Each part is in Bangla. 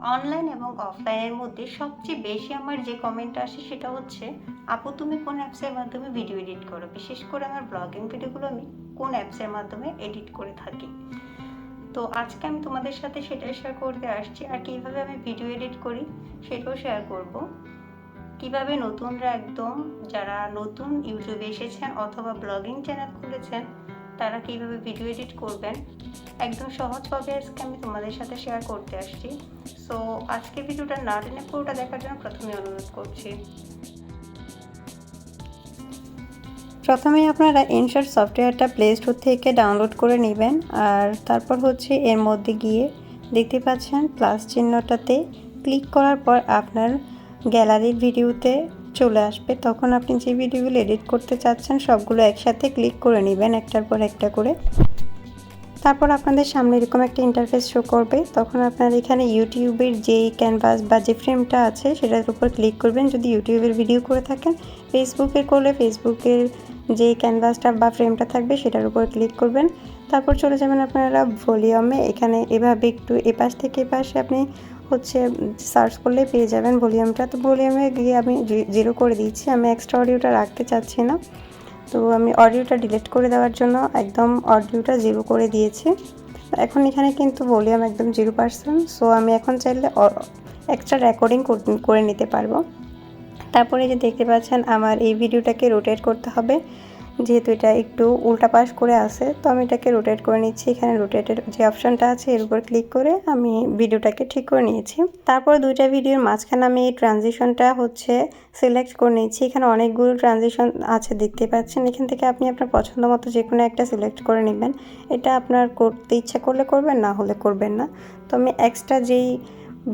অনলাইন এবং অফলাইনের মধ্যে সবচেয়ে বেশি আমার যে কমেন্ট আসে সেটা হচ্ছে, আপু, তুমি কোন অ্যাপসের মাধ্যমে ভিডিও এডিট করো? বিশেষ করে আমার ব্লগিং ভিডিওগুলো আমি কোন অ্যাপসের মাধ্যমে এডিট করে থাকি? তো আজকে আমি তোমাদের সাথে সেটাই শেয়ার করতে আসছি আর কীভাবে আমি ভিডিও এডিট করি সেটাও শেয়ার করব। কীভাবে নতুনরা একদম যারা নতুন ইউটিউবে এসেছেন অথবা ব্লগিং চ্যানেল খুলেছেন তারা কীভাবে ভিডিও এডিট করবেন, একদম সহজভাবে আজকে আমি তোমাদের সাথে শেয়ার করতে আসছি। সো আজকে ভিডিওটা না টেনে পুরোটা দেখার জন্য প্রথমে অনুরোধ করছি। প্রথমেই আপনারা ইনশর্ট সফটওয়্যারটা প্লে স্টোর থেকে ডাউনলোড করে নেবেন, আর তারপর হচ্ছে এর মধ্যে গিয়ে দেখতে পাচ্ছেন প্লাস চিহ্নটাতে ক্লিক করার পর আপনার গ্যালারির ভিডিওতে চলে আসবে, তখন আপনি যে ভিডিওগুলো এডিট করতে চাচ্ছেন সবগুলো একসাথে ক্লিক করে নেবেন একটার পর একটা করে। তারপর আপনাদের সামনে এরকম একটা ইন্টারফেস শো করবে, তখন আপনার এখানে ইউটিউবের যেই ক্যানভাস বা যে ফ্রেমটা আছে সেটার উপর ক্লিক করবেন। যদি ইউটিউবের ভিডিও করে থাকেন ফেসবুকের করলে ফেসবুকের যে ক্যানভাসটা বা ফ্রেমটা থাকবে সেটার উপর ক্লিক করবেন। তারপর চলে যাবেন আপনারা ভলিউমে এখানে এভাবে একটু এপাশ থেকে এপাশে আপনি হচ্ছে সার্চ করলে পেয়ে যাবেন ভলিউমটা। তো ভলিউমে গিয়ে আমি জিরো করে দিয়েছি। আমি এক্সট্রা অডিওটা রাখতে চাচ্ছি না। তো আমি অডিওটা ডিলিট করে দেওয়ার জন্য একদম অডিওটা জিরো করে দিয়েছি। এখন এখানে কিন্তু ভলিউম একদম জিরো পার্সেন্ট সো আমি এখন চাইলে এক্সট্রা রেকর্ডিং করে নিতে পারব। তারপরে যে দেখতে পাচ্ছেন, আমার এই ভিডিওটাকে রোটেট করতে হবে। যেহেতু এটা একটু উল্টা পাশ করে আছে, তো আমি এটাকে রোটেট করে নিচ্ছি। এখানে রোটেটের যে অপশানটা আছে, এর উপর ক্লিক করে আমি ভিডিওটাকে ঠিক করে নিয়েছি। তারপর দুইটা ভিডিওর মাঝখানে আমি এই ট্রানজিশনটা হচ্ছে সিলেক্ট করে নিয়েছি। এখানে অনেকগুলো ট্রানজিশন আছে, দেখতে পাচ্ছেন? এখান থেকে আপনি আপনার পছন্দ মতো যে কোনো একটা সিলেক্ট করে নেবেন। এটা আপনার করতে ইচ্ছা করলে করবেন, না হলে করবেন না। তো আমি এক্সট্রা যেই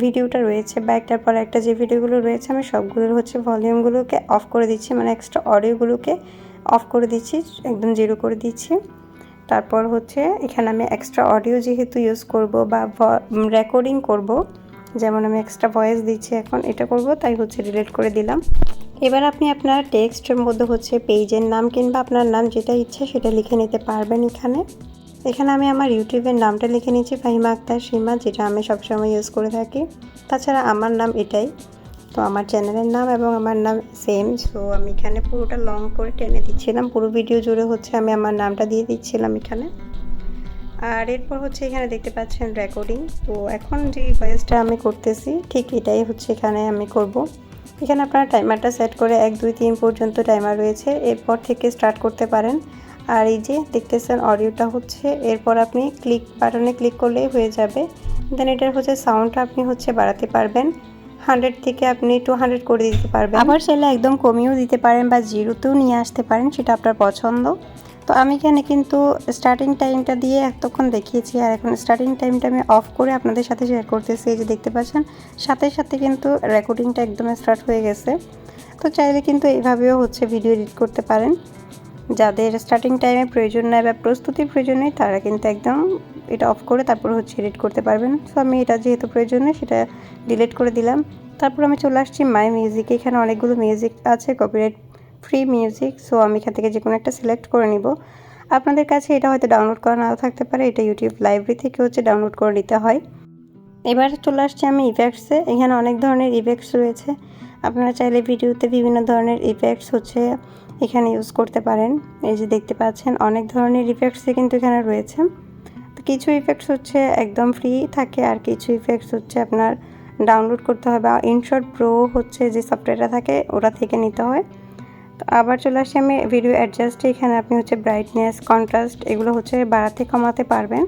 ভিডিওটা রয়েছে বা একটার পর একটা যে ভিডিওগুলো রয়েছে, আমি সবগুলোর হচ্ছে ভলিউমগুলোকে অফ করে দিচ্ছি। মানে এক্সট্রা অডিওগুলোকে অফ করে দিচ্ছি, একদম জিরো করে দিচ্ছি। তারপর হচ্ছে এখানে আমি এক্সট্রা অডিও যেহেতু ইউজ করব বা রেকর্ডিং করব, যেমন আমি এক্সট্রা ভয়েস দিচ্ছি এখন এটা করব, তাই হচ্ছে ডিলিট করে দিলাম। এবার আপনি আপনার টেক্সটের মধ্যে হচ্ছে পেজের নাম কিংবা আপনার নাম যেটা ইচ্ছে সেটা লিখে নিতে পারবেন এখানে। এখানে আমি আমার ইউটিউবের নামটা লিখে নিচ্ছি ফাহিমা আক্তার সীমা, যেটা আমি সবসময় ইউজ করে থাকি। তাছাড়া আমার নাম এটাই। তো আমার চ্যানেলের নাম এবং আমার নাম সেম সো আমি এখানে পুরোটা লং করে টেনে দিচ্ছিলাম। পুরো ভিডিও জুড়ে হচ্ছে আমি আমার নামটা দিয়ে দিচ্ছিলাম এখানে। আর এরপর হচ্ছে এখানে দেখতে পাচ্ছেন রেকর্ডিং তো এখন যে ভয়েসটা আমি করতেছি, ঠিক এটাই হচ্ছে এখানে আমি করব। এখানে আপনারা টাইমারটা সেট করে এক, দুই, তিন পর্যন্ত টাইমার রয়েছে, এরপর থেকে স্টার্ট করতে পারেন। আর এই যে দেখতেছেন অডিওটা হচ্ছে, এরপর আপনি ক্লিক বাটনে ক্লিক করলেই হয়ে যাবে। দেন এটার হচ্ছে সাউন্ডটা আপনি হচ্ছে বাড়াতে পারবেন। হান্ড্রেড থেকে আপনি টু হান্ড্রেড করে দিতে পারবেন। আবার চাইলে একদম কমিয়েও দিতে পারেন বা জিরোতেও নিয়ে আসতে পারেন, সেটা আপনার পছন্দ। তো আমি এখানে কিন্তু স্টার্টিং টাইমটা দিয়ে এতক্ষণ দেখিয়েছি, আর এখন স্টার্টিং টাইমটা আমি অফ করে আপনাদের সাথে শেয়ার করতেছি। এই যে দেখতে পাচ্ছেন, সাথে সাথে কিন্তু রেকর্ডিংটা একদম স্টার্ট হয়ে গেছে। তো চাইলে কিন্তু এইভাবেও হচ্ছে ভিডিও এডিট করতে পারেন। যাদের স্টার্টিং টাইমে প্রয়োজন নেয় বা প্রস্তুতির প্রয়োজন নেই, তারা কিন্তু একদম এটা অফ করে তারপর হচ্ছে এডিট করতে পারবেন। সো আমি এটা যেহেতু প্রয়োজন নেই, সেটা ডিলিট করে দিলাম। তারপর আমি চলে আসছি মাই মিউজিক এখানে অনেকগুলো মিউজিক আছে কপিরাইট ফ্রি মিউজিক সো আমি এখান থেকে যে কোনো একটা সিলেক্ট করে নিব। আপনাদের কাছে এটা হয়তো ডাউনলোড করা নাও থাকতে পারে। এটা ইউটিউব লাইব্রেরি থেকে হচ্ছে ডাউনলোড করে নিতে হয়। এবার চলে আসছি আমি ইফেক্টসে এখানে অনেক ধরনের ইফেক্টস রয়েছে। আপনারা চাইলে ভিডিওতে বিভিন্ন ধরনের ইফেক্টস হচ্ছে এখানে ইউজ করতে পারেন। এই যে দেখতে পাচ্ছেন, অনেক ধরনের ইফেক্টসই কিন্তু এখানে রয়েছে। তো কিছু ইফেক্টস হচ্ছে একদম ফ্রি থাকে, আর কিছু ইফেক্টস হচ্ছে আপনার ডাউনলোড করতে হয় বা ইনশর্ট প্রো হচ্ছে যে সফটওয়্যারটা থাকে, ওটা থেকে নিতে হয়। তো আবার চলে আসি আমি ভিডিও অ্যাডজাস্টে এখানে আপনি হচ্ছে ব্রাইটনেস কন্ট্রাস্ট এগুলো হচ্ছে বাড়াতে কমাতে পারবেন।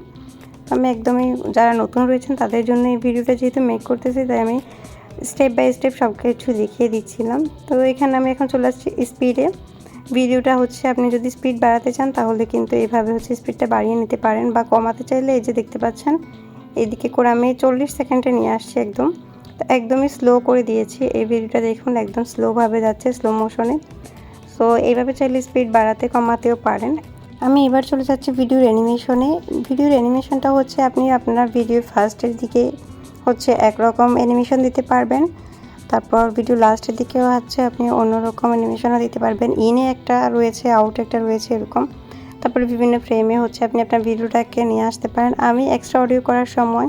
আমি একদমই যারা নতুন রয়েছেন তাদের জন্য এই ভিডিওটা যেহেতু মেক করতেছি, তাই আমি স্টেপ বাই স্টেপ সব কিছু দেখিয়ে দিচ্ছিলাম। তো এখানে আমি এখন চলে আসছি স্পিডে ভিডিওটা হচ্ছে আপনি যদি স্পিড বাড়াতে চান, তাহলে কিন্তু এইভাবে হচ্ছে স্পিডটা বাড়িয়ে নিতে পারেন বা কমাতে চাইলে এই যে দেখতে পাচ্ছেন, এদিকে করে আমি চল্লিশ সেকেন্ডে নিয়ে আসছি একদম। তো একদমই স্লো করে দিয়েছি। এই ভিডিওটা দেখুন, একদম স্লোভাবে যাচ্ছে স্লো মোশনে সো এইভাবে চাইলে স্পিড বাড়াতে, কমাতেও পারেন। আমি এবার চলে যাচ্ছি ভিডিওর অ্যানিমেশনে ভিডিওর অ্যানিমেশনটা হচ্ছে আপনি আপনার ভিডিওর ফার্স্টের দিকে হচ্ছে একরকম অ্যানিমেশন দিতে পারবেন। তারপর ভিডিও লাস্টের দিকেও হচ্ছে আপনি অন্যরকম অ্যানিমেশনও দিতে পারবেন। ইনে একটা রয়েছে আউট একটা রয়েছে এরকম। তারপরে বিভিন্ন ফ্রেমে হচ্ছে আপনি আপনার ভিডিওটাকে নিয়ে আসতে পারেন। আমি এক্সট্রা অডিও করার সময়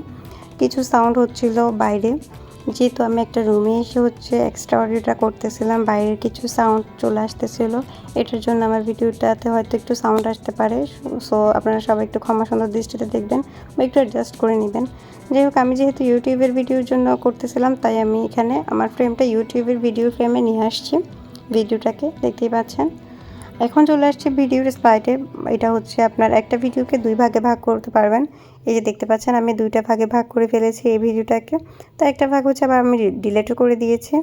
কিছু সাউন্ড হচ্ছিল বাইরে। যেহেতু আমি একটা রুমে এসে হচ্ছে এক্সট্রা অডিওটা করতেছিলাম, বাইরের কিছু সাউন্ড চলে আসতেছিল, এটার জন্য আমার ভিডিওটাতে হয়তো একটু সাউন্ড আসতে পারে। সো আপনারা সবাই একটু ক্ষমা সুন্দর দৃষ্টিতে দেখবেন বা একটু অ্যাডজাস্ট করে নেবেন। যাই হোক, আমি যেহেতু ইউটিউবের ভিডিওর জন্য করতেছিলাম, তাই আমি এখানে আমার ফ্রেমটা ইউটিউবের ভিডিও ফ্রেমে নিয়ে আসছি। ভিডিওটাকে দেখতেই পাচ্ছেন। এখন চলে আসছে ভিডিওর স্লাইডে। এটা হচ্ছে আপনার একটা ভিডিওকে দুই ভাগে ভাগ করতে পারবেন। এই যে দেখতে পাচ্ছেন, আমি দুইটা ভাগে ভাগ করে ফেলেছি এই ভিডিওটাকে। তো একটা ভাগ হচ্ছে আবার আমি ডিলেটও করে দিয়েছি।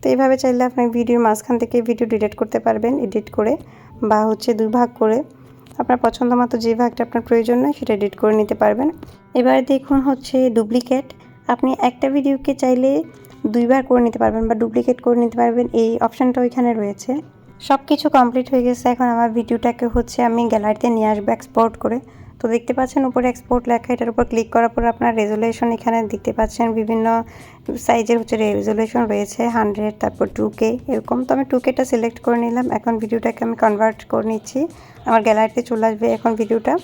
তো এইভাবে চাইলে আপনি ভিডিওর মাঝখান থেকে ভিডিও ডিলিট করতে পারবেন এডিট করে, বা হচ্ছে দুই ভাগ করে। আপনার পছন্দ মতো যে ভাগটা আপনার প্রয়োজন নয় সেটা এডিট করে নিতে পারবেন। এবার দেখুন হচ্ছে ডুপ্লিকেট আপনি একটা ভিডিওকে চাইলে দুইবার করে নিতে পারবেন বা ডুপ্লিকেট করে নিতে পারবেন। এই অপশানটাও ওইখানে রয়েছে। সব কিছু কমপ্লিট হয়ে গেছে। এখন আমার ভিডিওটাকে হচ্ছে আমি গ্যালারিতে নিয়ে আসব এক্সপোর্ট করে। তো দেখতে পাচ্ছেন উপরে এক্সপোর্ট লেখা, এটার উপর ক্লিক করার পর আপনার রেজুলেশন এখানে দেখতে পাচ্ছেন বিভিন্ন সাইজের হচ্ছে রেজুলেশন রয়েছে হান্ড্রেড তারপর টু কে এরকম। তো আমি টু কেটা সিলেক্ট করে নিলাম। এখন ভিডিওটাকে আমি কনভার্ট করে নিচ্ছি। আমার গ্যালারিতে চলে আসবে এখন ভিডিওটা।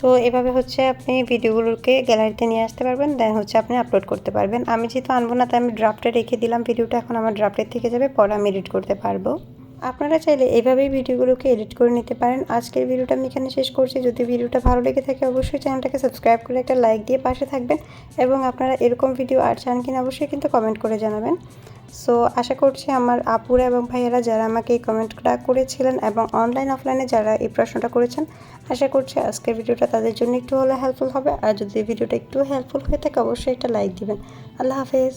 তো এভাবে হচ্ছে আপনি ভিডিওগুলোকে গ্যালারিতে নিয়ে আসতে পারবেন দেন হচ্ছে আপনি আপলোড করতে পারবেন। আমি যেহেতু আনব না, তাই আমি ড্রাফটে রেখে দিলাম। ভিডিওটা এখন আমার ড্রাফটের থেকে যাবে, পরে আমি এডিট করতে পারব। আপনারা চাইলে এভাবেই ভিডিওগুলোকে এডিট করে নিতে পারেন। আজকের ভিডিওটা আমি এখানে শেষ করছি। যদি ভিডিওটা ভালো লেগে থাকে, অবশ্যই চ্যানেলটাকে সাবস্ক্রাইব করে একটা লাইক দিয়ে পাশে থাকবেন এবং আপনারা এরকম ভিডিও আর চান কিনা অবশ্যই কিন্তু কমেন্ট করে জানাবেন। সো, আশা করছি আমার আপুরা এবং ভাইয়েরা যারা আমাকে এই কমেন্টটা করেছিলেন এবং অনলাইন, অফলাইনে যারা এই প্রশ্নটা করেছেন, আশা করছি আজকের ভিডিওটা তাদের জন্য একটু হলে হেল্পফুল হবে। আর যদি ভিডিওটা একটু হেল্পফুল হয়ে থাকে, অবশ্যই একটা লাইক দিবেন। আল্লাহ হাফেজ।